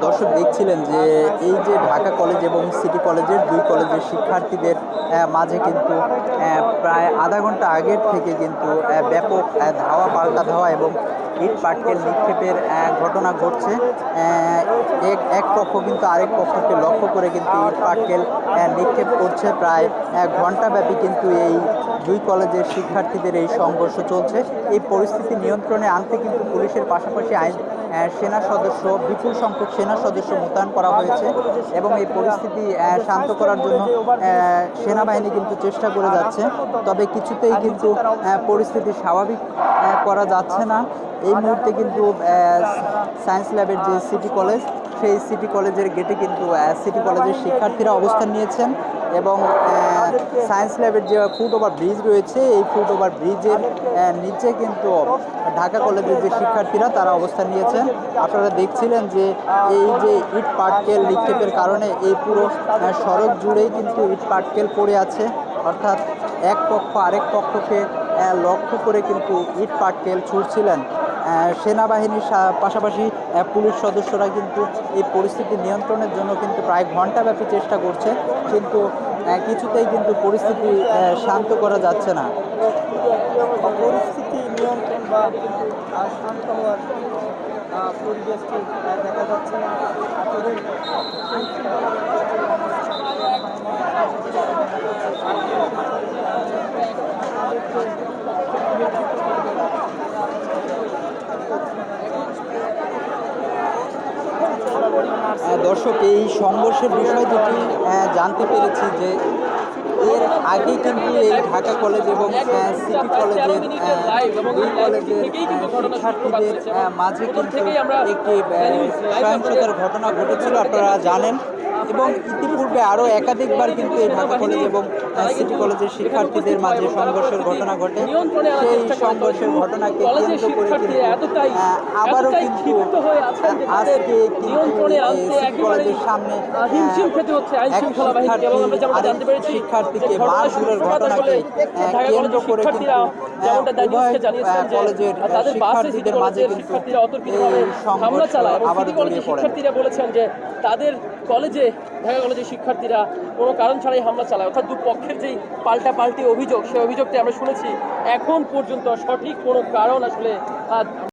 দর্শক দেখছিলেন যে এই যে ঢাকা কলেজ এবং সিটি কলেজের দুই কলেজের শিক্ষার্থীদের মাঝে কিন্তু প্রায় আধা ঘণ্টা আগের থেকে কিন্তু ব্যাপক ধাওয়া, পাল্টা ধাওয়া এবং ইট পাটকেল নিক্ষেপের ঘটনা ঘটছে। এক এক পক্ষ কিন্তু আরেক পক্ষকে লক্ষ্য করে কিন্তু পাটকেল নিক্ষেপ করছে। প্রায় এক ঘন্টাব্যাপী কিন্তু এই দুই কলেজের শিক্ষার্থীদের এই সংঘর্ষ চলছে। এই পরিস্থিতি নিয়ন্ত্রণে আনতে কিন্তু পুলিশের পাশাপাশি আইন সেনা সদস্য, বিপুল সংখ্যক সেনা সদস্য মোতায়েন করা হয়েছে এবং এই পরিস্থিতি শান্ত করার জন্য সেনাবাহিনী কিন্তু চেষ্টা করে যাচ্ছে। তবে কিছুতেই কিন্তু পরিস্থিতি স্বাভাবিক করা যাচ্ছে না। এই মুহূর্তে কিন্তু সায়েন্স ল্যাবের যে সিটি কলেজ সেই সিটি কলেজের গেটে কিন্তু সিটি কলেজের শিক্ষার্থীরা অবস্থান নিয়েছেন এবং সায়েন্স ল্যাবের যে ফুট ওভার ব্রিজ রয়েছে, এই ফুট ওভার ব্রিজের নিচে কিন্তু ঢাকা কলেজের যে শিক্ষার্থীরা তারা অবস্থান নিয়েছেন। আপনারা দেখছিলেন যে এই যে ইট পাটকেল নিক্ষেপের কারণে এই পুরো সড়ক জুড়েই কিন্তু ইট পাটকেল পড়ে আছে। অর্থাৎ এক পক্ষ আরেক পক্ষকে লক্ষ্য করে কিন্তু ইট পাটকেল ছুটছিলেন সেনাবাহিনীর পাশাপাশি পুলিশ সদস্যরা কিন্তু এই পরিস্থিতি নিয়ন্ত্রণের জন্য কিন্তু প্রায় ঘন্টাব্যাপী চেষ্টা করছে, কিন্তু কিছুতেই কিন্তু পরিস্থিতি শান্ত করা যাচ্ছে না। পরিস্থিতি নিয়ন্ত্রণ বা শান্ত হওয়ার পরিবেশটি দেখা যাচ্ছে না। দর্শক, এই সংঘর্ষের বিষয় দুটি জানতে পেরেছি যে এর আগে কিন্তু এই ঢাকা কলেজ এবং সিটি কলেজের দুই কলেজের শিক্ষার্থীদের মাঝে কিন্তু একটি সহিংসতার ঘটনা ঘটেছিল, আপনারা জানেন। এবং ইতিপূর্বে আরও একাধিকবার কিন্তু এই ঢাকা কলেজ এবং সিটি কলেজের শিক্ষার্থীদের মাঝে সংঘর্ষের ঘটনা ঘটে। সেই সংঘর্ষের ঘটনাকে কেন্দ্র করে কিন্তু আবারও কিন্তু আজকে সিটি কলেজের সামনে এক পেরেছি শিক্ষার্থীকে মারধরের ঘটনাকে কেন্দ্র করে কিন্তু উভয় কলেজের শিক্ষার্থীদের মাঝে কিন্তু সংঘর্ষ কলেজের জড়িয়ে পড়ে শিক্ষার্থীরা বলেছেন যে তাদের কলেজে ঢাকা যে শিক্ষার্থীরা কোনো কারণ ছাড়াই হামলা চালায়। অর্থাৎ দুপক্ষের যেই পাল্টা পাল্টি অভিযোগ সেই অভিযোগটি আমরা শুনেছি। এখন পর্যন্ত সঠিক কোনো কারণ আসলে